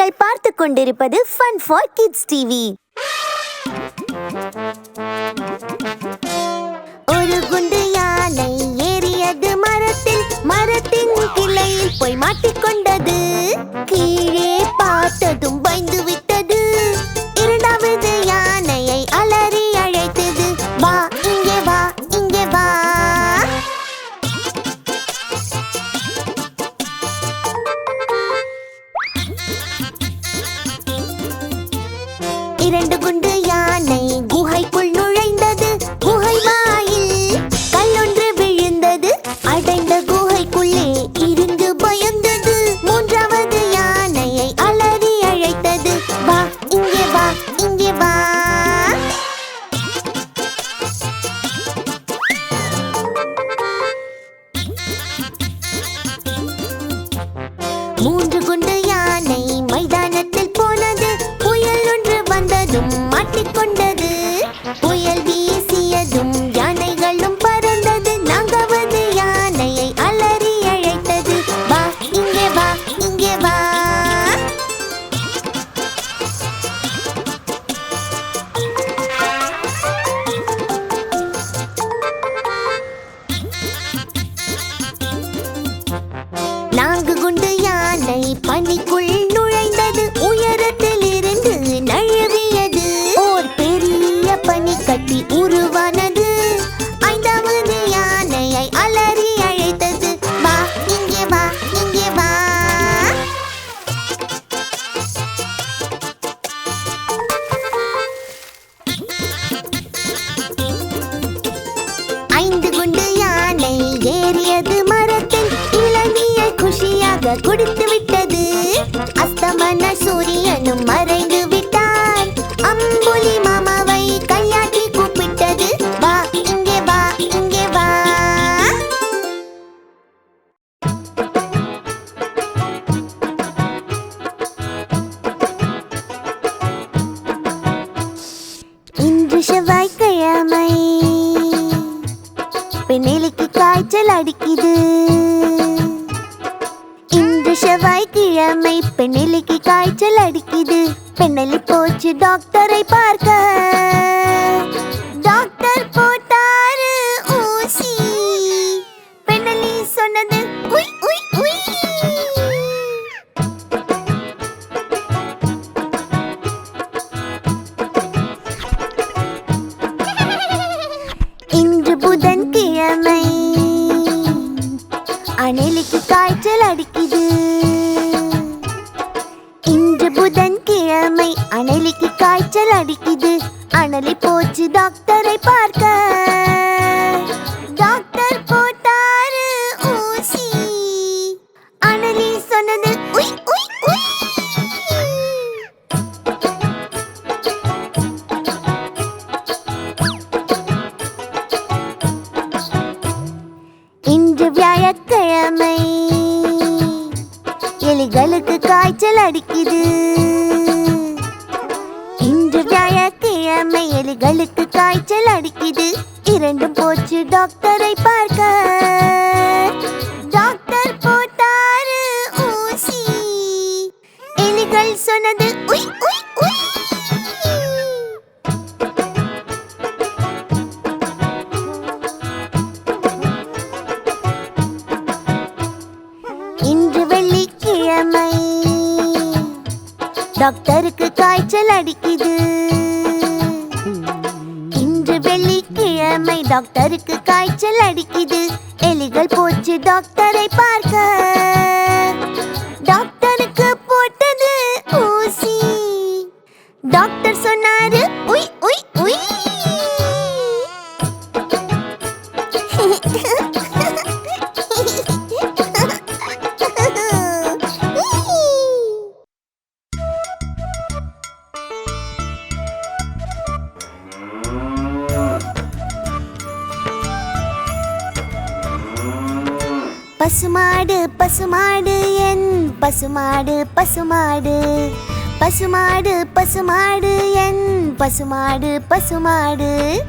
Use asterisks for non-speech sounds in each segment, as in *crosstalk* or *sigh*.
நீங்கள் பார்த்து கொண்டிருப்பது ஃபன் ஃபார் கிட்ஸ் டிவி ஒரு குண்டு யானை ஏறியது மரத்தில் மரத்தின் கிளையில் போய் மாட்டிக்கொண்டது. கீழே பார்த்ததும் மூன்று கொண்டு கொடுத்து விட்டது. அஸ்தமன சூரியனும் மறை பசுமாடு பசுமாடு என் பசுமாடு பசுமாடு. பசுமாடு பசுமாடு என் பசுமாடு பசுமாடு.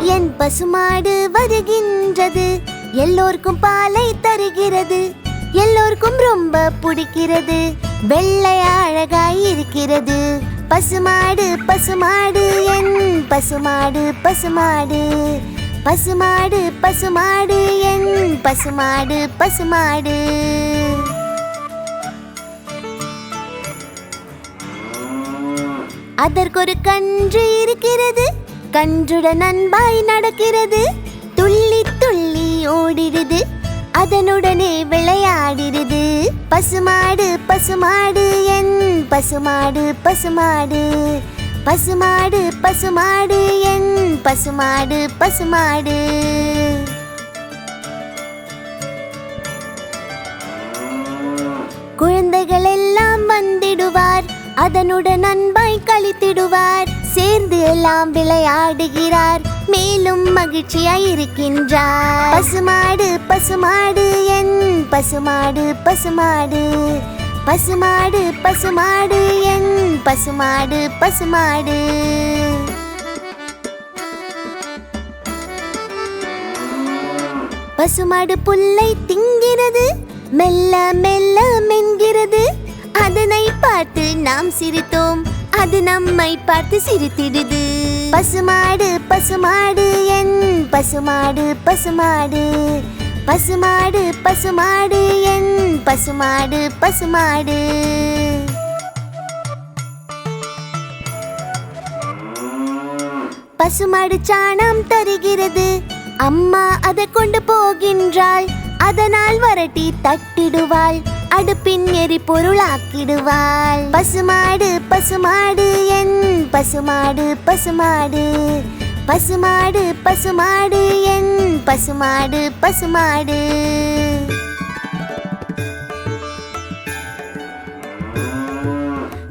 என் பசுமாடு வருகின்றது எல்லோருக்கும் பாலை தருகிறது. எல்லோருக்கும் ரொம்ப பிடிக்கிறது வெள்ளை அழகாய் இருக்கிறது. பசுமாடு பசுமாடு என் பசுமாடு பசுமாடு. பசுமாடு பசுமாடு என் பசுமாடு பசுமாடு. அதற்கொரு கன்று இருக்கிறது கன்றுடன் அன்பாய் நடக்கிறது. துள்ளி துள்ளி ஓடிடுது அதனுடனே விளையாடிடுது. பசுமாடு பசுமாடு என் பசுமாடு பசுமாடு. பசுமாடு பசுமாடு என் பசுமாடு பசுமாடு. குழந்தைகள் எல்லாம் வந்திடுவார் அதனுடன் அன்பாய் கழித்திடுவார் சேர்ந்து எல்லாம் விளையாடுகிறார் மேலும் மகிழ்ச்சியாய் இருக்கின்றார். பசுமாடு பசுமாடு என் பசுமாடு பசுமாடு. பசுமாடு பசுமாடு என் பசுமாடு பசுமாடு. பசுமாடு புல்லை திங்கிறது மெல்ல மெல்ல மென்கிறது. அதனை பார்த்து நாம் சிரித்தோம் அது நம்மை பார்த்து சிரித்திடுது. பசுமாடு பசுமாடு என் பசுமாடு பசுமாடு. பசுமாடு பசுமாடு என் பசுமாடு பசுமாடு. பசுமாடு சாணம் தருகிறது. அம்மா அதை கொண்டு போகின்றாள். அதனால் வரட்டி தட்டிடுவாள். அடுப்பின் எரிபொருளாக்கிடுவாள். பசுமாடு பசுமாடு என் பசுமாடு பசுமாடு. பசுமாடு பசுமாடு என் பசுமாடு பசுமாடு.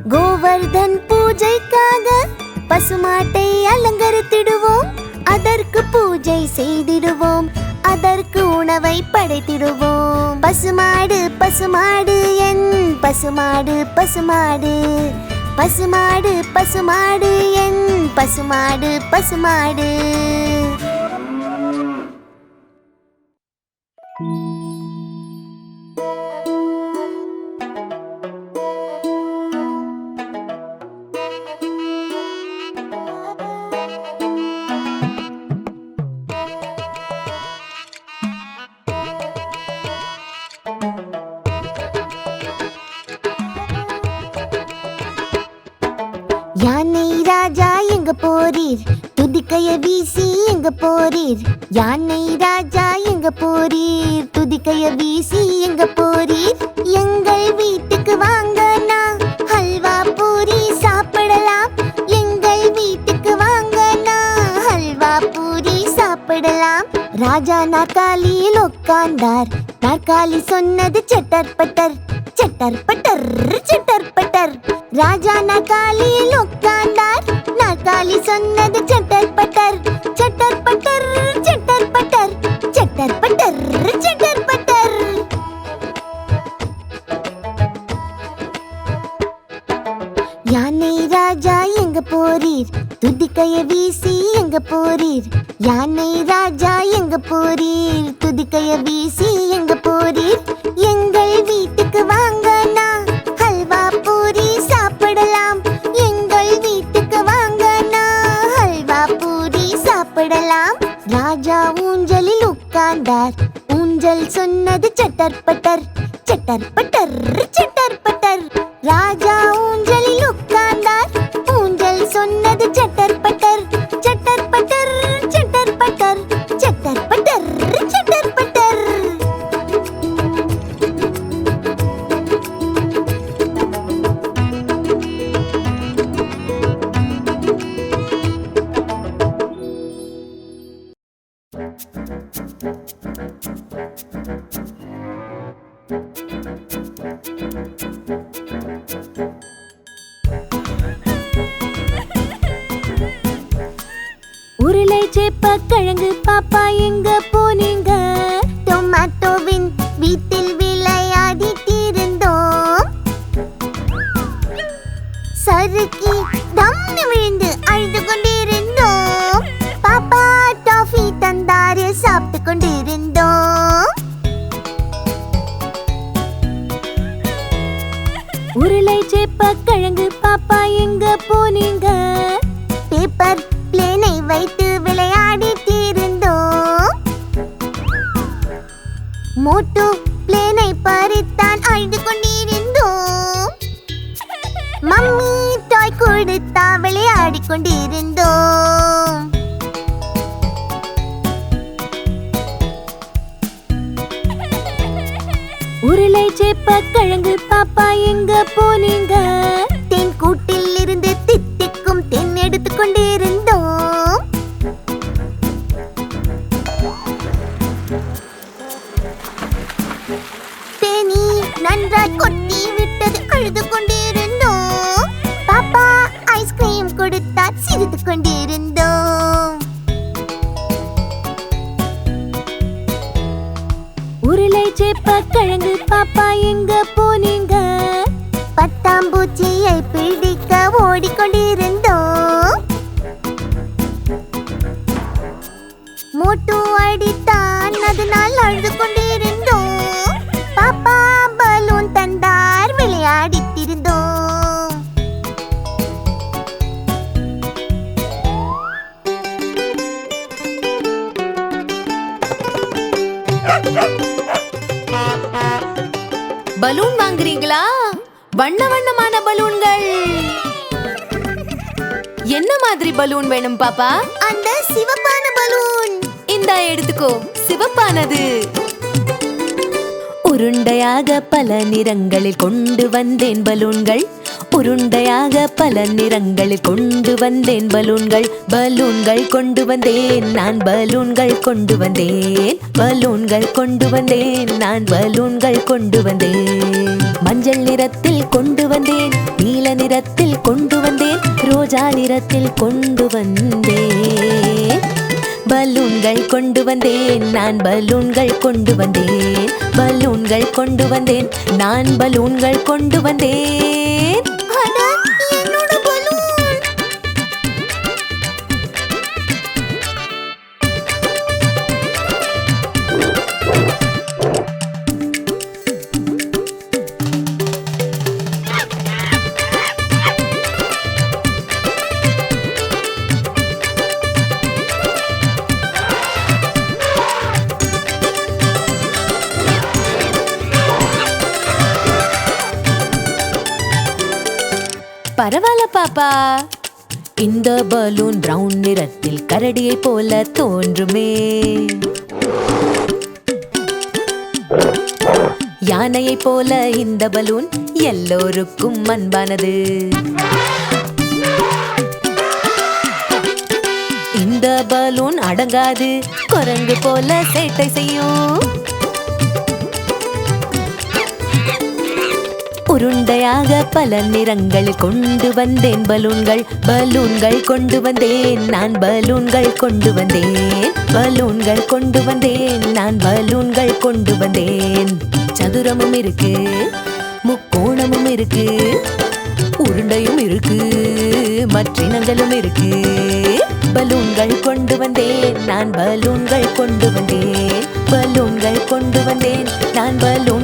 கோவர்தன் பூஜைக்காக பசுமாட்டை அலங்கரித்திடுவோம். அதற்கு பூஜை செய்திடுவோம். அதற்கு உணவை படைத்திடுவோம். பசுமாடு பசுமாடு என் பசுமாடு பசுமாடு. பசுமாடு பசுமாடு என் பசுமாடு பசுமாடு. போறீர் யானை ராஜா எங்க போறீர்? துதிக்கைய வீசி எங்க போறீர்? எங்கள் வீட்டுக்கு வாங்கண்ணா ஹல்வா பூரி சாப்பிடலாம். எங்கள் வீட்டுக்கு வாங்கண்ணா ஹல்வா பூரி சாப்பிடலாம். ராஜா நாற்காலியில் உட்கார்ந்தார் நாற்காலி சொன்னது சட்டர் பட்டர் சட்டர் பட்டர் சட்டர் பட்டர் ராஜா நாற்காலியில் உட்கார்ந்தார் நாற்காலி சொன்னது சட்டர் பட்டர் சட்டர் பட்டர் சட்டர் பட்டர் சட்டர் பட்டர் சட்டர் பட்டர். யானை ராஜா எங்க போறீர்? துதிக்கைய வீசி எங்க போறீர்? யானை ராஜா எங்க போறீர்? துதிக்கைய வீசி எங்க போறீர்? எங்கள் வீட்டுக்கு வாங்க நான் உட்கார்ந்தார் ஊஞ்சல் சொன்னது சட்டர் பட்டர் சட்டர் பட்டர் சட்டர் பட்டர் ராஜா ஊஞ்சல் சேப்ப கிழங்கு பாப்பா எங்க போனீங்க? பத்தாம் பூச்சியை பிடிக்க ஓடிக்கொண்டிருந்தோம். மோட்டு அடித்தான் அதனால் அழுது கொண்டிருந்தோம் பலூன் வாங்குறீங்களா? வண்ண வண்ணமான பலூன்கள். என்ன மாதிரி பலூன் வேணும் பாப்பா? அந்த சிவப்பான பலூன். இந்தா எடுத்துக்கோ. சிவப்பானது. உருண்டையாக பல நிறங்களில் கொண்டு வந்தேன் பலூன்கள். உருண்டையாக பல நிறங்களில் கொண்டு வந்தேன் பலூன்கள் பலூன்கள் கொண்டு வந்தேன் நான் பலூன்கள் கொண்டு வந்தேன் பலூன்கள் கொண்டு வந்தேன் நான் பலூன்கள் கொண்டு வந்தேன் மஞ்சள் நிறத்தில் கொண்டு வந்தேன் நீல நிறத்தில் கொண்டு வந்தேன் ரோஜா நிறத்தில் கொண்டு வந்தேன் பலூன்கள் கொண்டு வந்தேன் நான் பலூன்கள் கொண்டு வந்தேன் பலூன்கள் கொண்டு வந்தேன் நான் பலூன்கள் கொண்டு வந்தேன் பரவாயில்ல பாப்பா. இந்த பலூன் பிரவுன் நிறத்தில் கரடியை போல தோன்றுமே. யானையை போல இந்த பலூன் எல்லோருக்கும் அன்பானது. இந்த பலூன் அடங்காது குரங்கு போல சேட்டை செய்யும். உருண்டையாக பல நிறங்களில் கொண்டு வந்தேன். பலூன்கள் பலூன்கள் கொண்டு வந்தேன். நான் பலூன்கள் கொண்டு வந்தேன். பலூன்கள் கொண்டு வந்தேன். நான் பலூன்கள் கொண்டு வந்தேன். சதுரமும் இருக்கு முக்கோணமும் இருக்கு உருண்டையும் இருக்கு மற்றினங்களும் இருக்கு. பலூன்கள் கொண்டு வந்தேன். நான் பலூன்கள் கொண்டு வந்தேன். பலூன்கள் கொண்டு வந்தேன். நான் பலூன்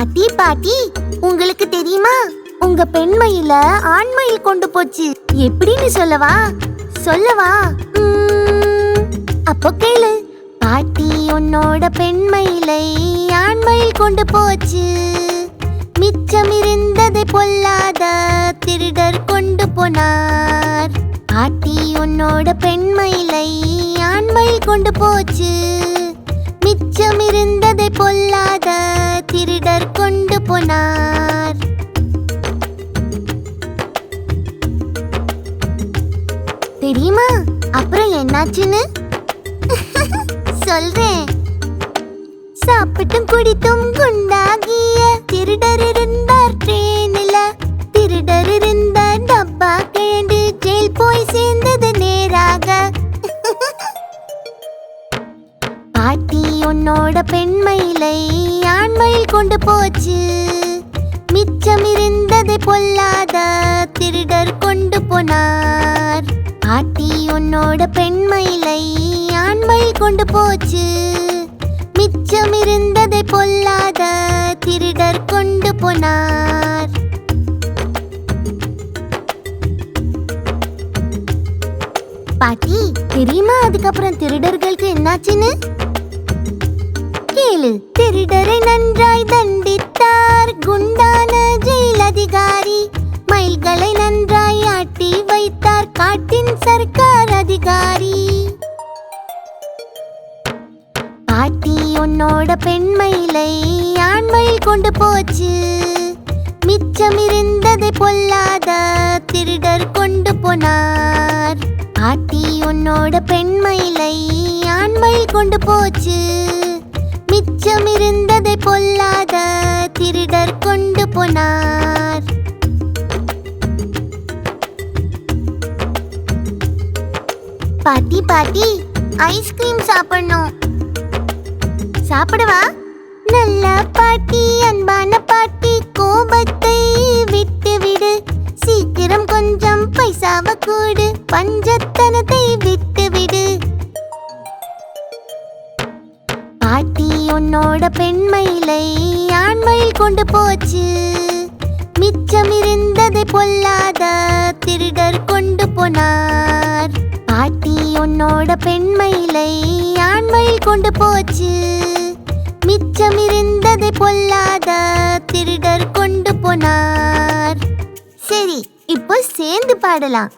பாட்டி பாட்டி உங்களுக்கு தெரியுமா? உங்க பெண்மயில ஆண்மயில் கொண்டு போச்சு. எப்படின்னு சொல்லவா? சொல்லவா? அப்போ கேளு. பாட்டி உன்னோட பெண்மயிலை ஆண்மயில் கொண்டு போச்சு. மிச்சம் இருந்ததை பொல்லாத திருடர் கொண்டு போனார். பாட்டி உன்னோட பெண்மயிலை ஆண்மயில் கொண்டு போச்சு. மிச்சம் இருந்ததை பொல்லாத திருடர் கொண்டு போனார். தெரியுமா? அப்புறம் என்னாச்சுன்னு? *laughs* சொல்றேன். சாப்பிட்டும் குடித்தும் குண்டாகிய திருடர் என்னோட உன்னோட ஆண்மயில் கொண்டு போச்சு. மிச்சம் இருந்ததை பொல்லாத திருடர் கொண்டு போனார். உன்னோட பெண்மயிலை ஆண்மயில் கொண்டு போச்சு. மிச்சம் இருந்ததை பொல்லாத திருடர் கொண்டு போனார். பாட்டி தெரியுமா அதுக்கப்புறம் திருடர்களுக்கு என்னாச்சுன்னு? கேளு திருடரை நன்றாய் தண்டித்தார். குண்டான ஜெயில் அதிகாரி மயில்களை நன்றாய் ஆட்டி வைத்தார். காட்டின் சர்க்கார் அதிகாரி. பாட்டி உன்னோட பெண்மயிலை ஆண்மயில் கொண்டு போச்சு. மிச்சம் இருந்ததை பொல்லாத திருடர் கொண்டு போனார். பாட்டி உன்னோட பெண்மயிலை ஆண்மயில் கொண்டு போச்சு. மிச்சமிருந்ததை பொல்லாத திருடர் கொண்டு போனார். பாட்டி பாட்டி ஐஸ்கிரீம் சாப்பிடணும். சாப்பிடவா? நல்ல பாட்டி அன்பான பாட்டி கோபத்தை விட்டு விடு சீக்கிரம் கொஞ்சம் பைசாவ கூடு பஞ்சத்தனத்தை விட்டு விடு பாட்டி உன்னோட பெண்மயிலை ஆண்மயில் கொண்டு போச்சு. மிச்சம் இருந்ததை பொல்லாத திருடர் கொண்டு போனார். பாட்டி உன்னோட பெண்மயிலை ஆண்மயில் கொண்டு போச்சு. மிச்சம் இருந்ததை பொல்லாத திருடர் கொண்டு போனார். சரி இப்போ சேர்ந்து பாடலாம்.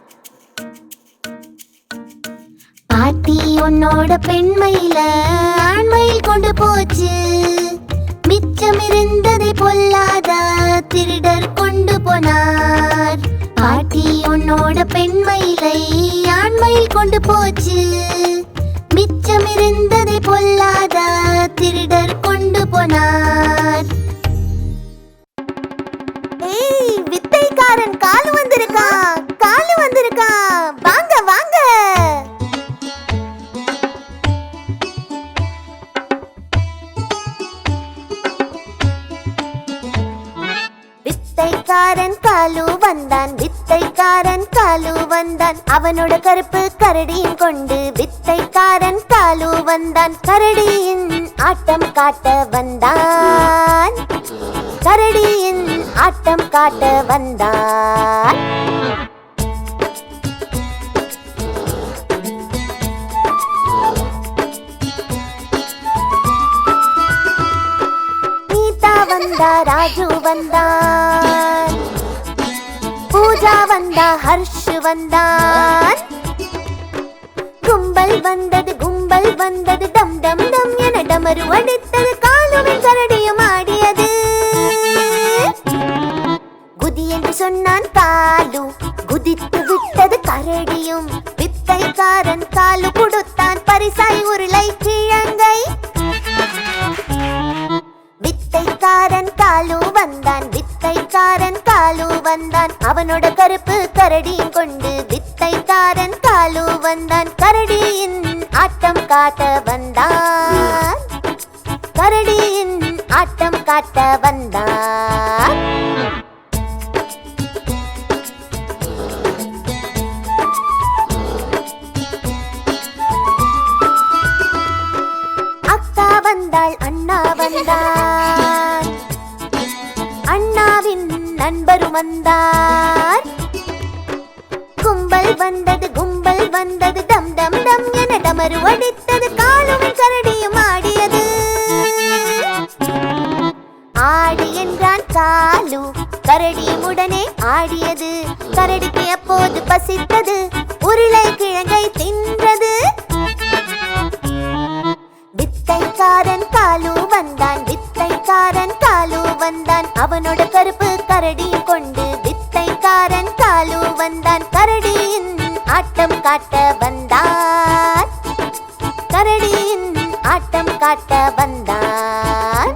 நீ உன்னோட பெண்மயில ஆண்மையில் கொண்டு போச்சு. மிச்சம் இருந்ததை பொல்லாத திருடர் கொண்டு போனார். பாட்டி உன்னோட பெண்மயிலை ஆண்மையில் கொண்டு போச்சு. மிச்சம் இருந்ததை பொல்லாத திருடர் கொண்டு போனார். ஏய் வித்தைக்காரன் காலு வந்திருக்கான். காலு வந்திருக்கான். வாங்க வாங்க. வித்தைக்காரன் காலு வந்தான் வித்தைக்காரன் காலு வந்தான். அவனோட கருப்பு கரடியும் கொண்டு வித்தைக்காரன் காலு வந்தான். கரடியின் ஆட்டம் காட்ட வந்தான். கரடியின் ஆட்டம் காட்ட வந்தான். வந்தா ராஜு வந்தான் பூஜா வந்தா ஹர்ஷ் வந்தான். கும்பல் வந்தது கும்பல் வந்தது தம் தம் தம் என டமரு அடித்தது காலுவின் கரடியும் ஆடியது. குதி என்று சொன்னான் காலு குதித்து விட்டது கரடியும். வித்தைக்காரன் காலு கொடுத்தான் பரிசாய் உருளை வந்தான். அவனோட கருப்பு கரடியும் கொண்டு வித்தைக்காரன் காலு வந்தான். கரடியின் ஆட்டம் காட்ட வந்தான். கரடியின் ஆட்டம் காட்ட வந்தான். என டமரு அடித்தது காலுவின் கரடியும் ஆடியது. ஆடி என்றான் காலு கரடி உடனே ஆடியது. கரடிக்கு அப்போது பசித்தது? உருளை கிழங்கை தின்றது. வித்தைக்காரன் காலு வந்தான் வித்தைக்காரன் காலு வந்தான். அவனோட கருப்பு கரடி கொண்டு வித்தைக்காரன் காலு வந்தான். கரடியின் ஆட்டம் காட்ட காட்ட வந்தார்.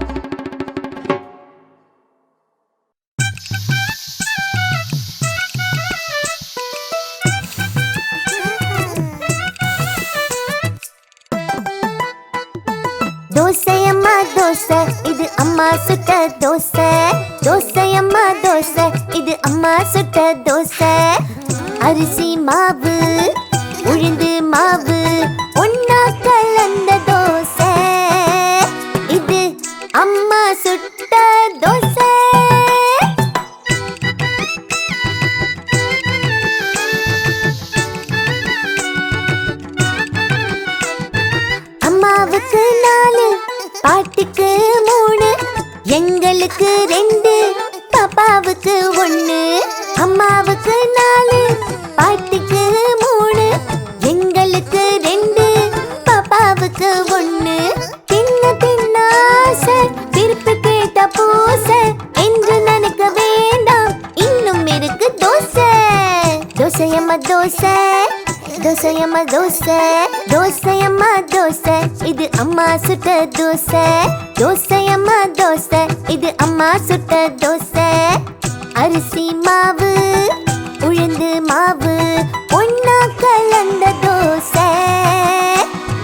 தோசை அம்மா தோசை இது அம்மா சுட்ட தோசை. தோசை அம்மா தோசை இது அம்மா சுட்ட தோசை. அரிசி மாவு உளுந்து மாவு சுட்ட தோசை. அம்மாவுக்கு நாலு பாட்டிக்கு மூணு எங்களுக்கு ரெண்டு பாப்பாவுக்கு ஒன்று அம்மாவுக்கு நாலு தோசை. தோசையம்மா தோசை. தோசையம்மா தோசை. இது அம்மா சுட்ட தோசை. தோசையம்மா தோசை. இது அம்மா சுட்ட தோசை. அரிசி மாவு உளுந்து மாவு ஒன்னா கலந்த தோசை.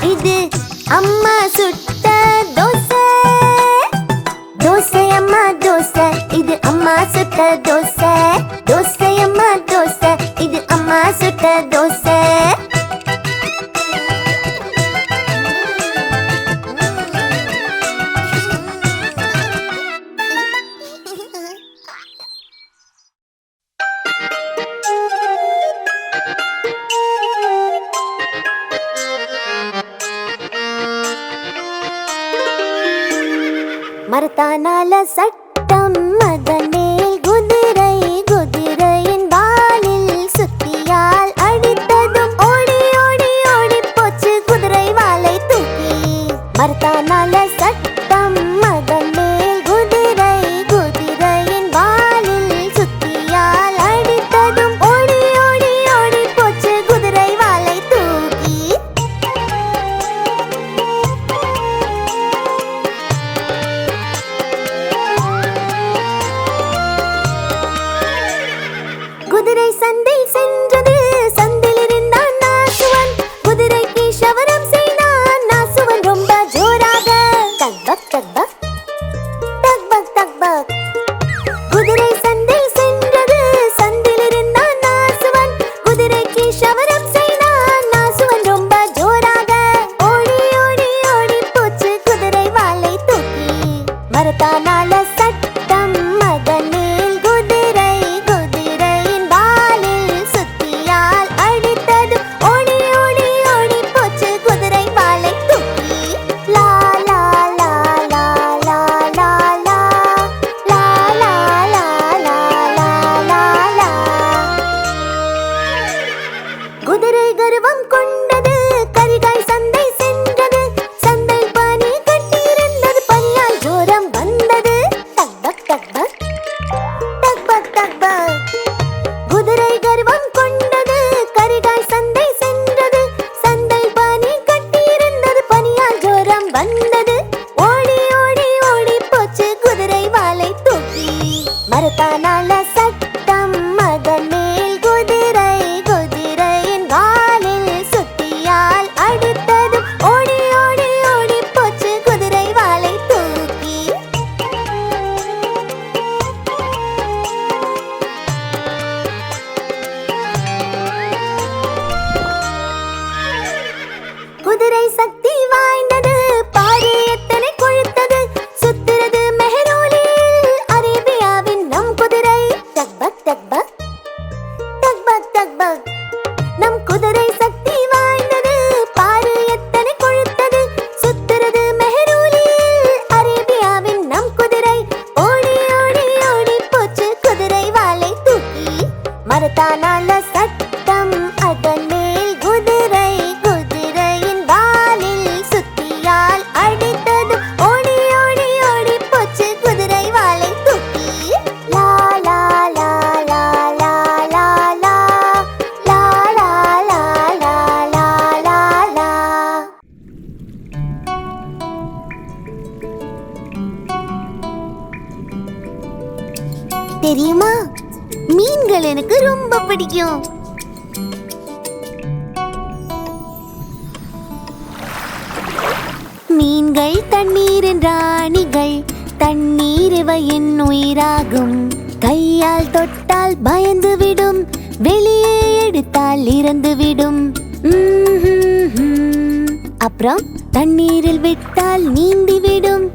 இது அம்மா சுட்ட தோசை. தோசையம்மா தோசை. இது அம்மா சுட்ட esa. பழங்கள் எனக்கு ரொம்ப பிடிக்கும். மீன்கள் தண்ணீரின் ராணிகள் தண்ணீர் இவையின் உயிராகும். கையால் தொட்டால் பயந்து விடும் வெளியே எடுத்தால் இறந்து விடும். அப்புறம் தண்ணீரில் விட்டால் நீந்தி விடும்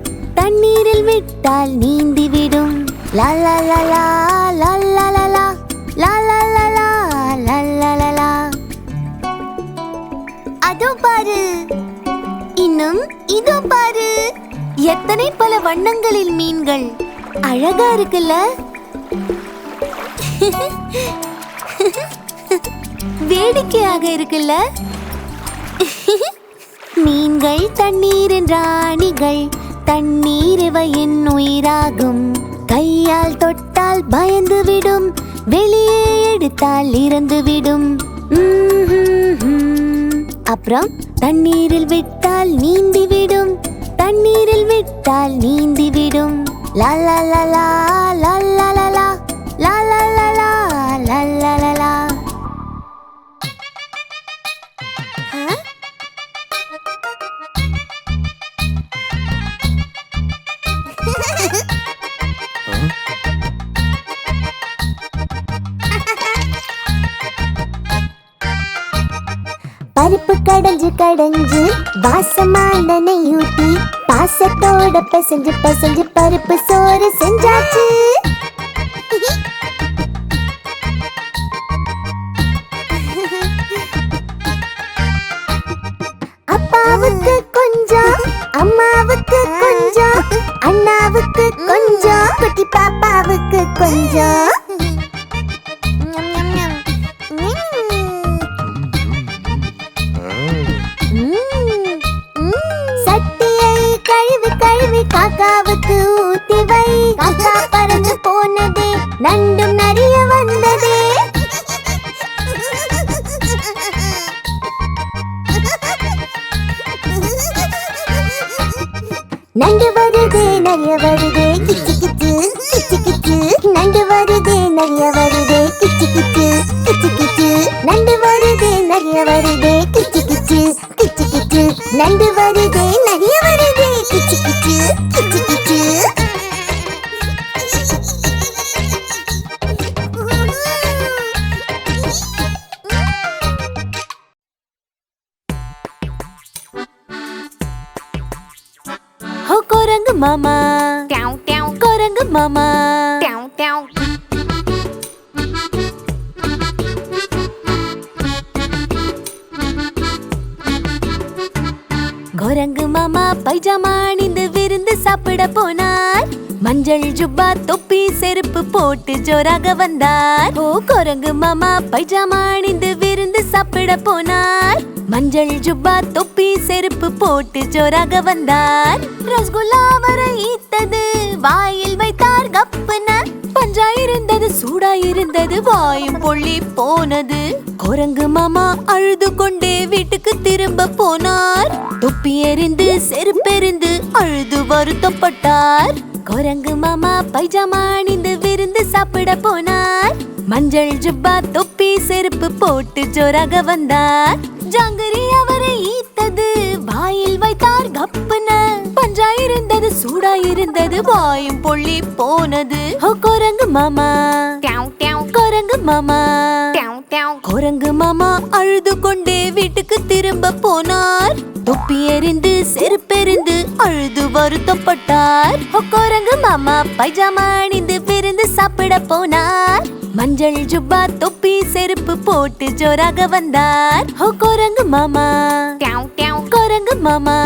தண்ணீரில் விட்டால் நீந்தி விடும். லா லா லா அதோ பாரு. இன்னும் இதோ பாரு. எத்தனை பல வண்ணங்களில் மீன்கள். அழகா இருக்குல்ல. வேடிக்கையாக இருக்குல்ல. மீன்கள் தண்ணீரின் ராணிகள் தண்ணீர் இவையின் உயிராகும். கையால் தொட்டால் பயந்து விடும். வெளியே எடுத்தால் இறந்து விடும். அப்புறம் தண்ணீரில் விட்டால் நீந்தி விடும் தண்ணீரில் விட்டால் நீந்தி விடும் லா லா லா லா கடைஞ்சு கடைஞ்சு வாசமான நெய்யூட்டி பாசத்தோட பிசைஞ்சு பிசைஞ்சு பருப்பு சோறு செஞ்சாச்சு. அப்பாவுக்கு கொஞ்சம் அம்மாவுக்கு கொஞ்சம் அண்ணாவுக்கு கொஞ்சம் குட்டி பாப்பாவுக்கு கொஞ்சம். கழுவி கழுவி காக்காவுக்கு ஊத்தி வை. காக்கா பறந்து போனதே நண்டும் நிறைய வந்ததே. நண்டு வருதே நிறைய வருதே. கிச்சு கிச்சு கிச்சு கிச்சு. நண்டு வருதே நிறைய வருதே. கிச்சு கிச்சு கிச்சு கிச்சு. நண்டு வருதே நிறைய வருதே. கிச்சு கிச்சு கிச்சு கிச்சு. நண்டு வருதே வருதே மாமா. குரங்கு மாமா. குரங்கு மாமா பைஜாமா அணிந்து விருந்து சாப்பிட போனார். மஞ்சள் ஜுப்பா தொப்பி செருப்பு போட்டு ஜோராக வந்தார். ஓ குரங்கு மாமா பைஜாமா அணிந்து விருந்து சாப்பிட போனார். மஞ்சள் ஜுப்பா தொப்பி செருப்பு போட்டு ஜோராக வந்தார். ரசகுல்லா வரை ஈத்தது வாயில் வைத்தார் கப்புன. பஞ்சா இருந்தது சூடா இருந்தது வாயும் பொள்ளி போனது. குரங்கு மாமா அழுது கொண்டே வீட்டுக்கு திரும்ப போனார். தொப்பி எறிந்து செருப்பெறிந்து அழுது வருத்தப்பட்டார். குரங்கு மாமா பைஜாமா அணிந்து விருந்து சாப்பிட போனார். மஞ்சள் ஜுப்பா தொப்பி செருப்பு போட்டு ஜோராக வந்தார். ஜாங்கரி அவரை ஈத்தது. வாயில் வைத்தார் கப்புன. பஞ்சா இருந்தது சூடா இருந்தது வாயும் பொள்ளி போனது. குரங்கு மாமா. குரங்கு மாமா. குரங்கு மாமா அழுது கொண்டே வீட்டுக்கு திரும்ப போனார். தொப்பி எறிந்து செருப்பெறிந்து அழுது வருத்தப்பட்டார். குரங்கு மாமா பைஜாமா அணிந்து விருந்து சாப்பிட போனார். மஞ்சள் ஜுப்பா தொப்பி செருப்பு போட்டு ஜோராக வந்தார். ஓ குரங்கு மாமா. குரங்கு மாமா.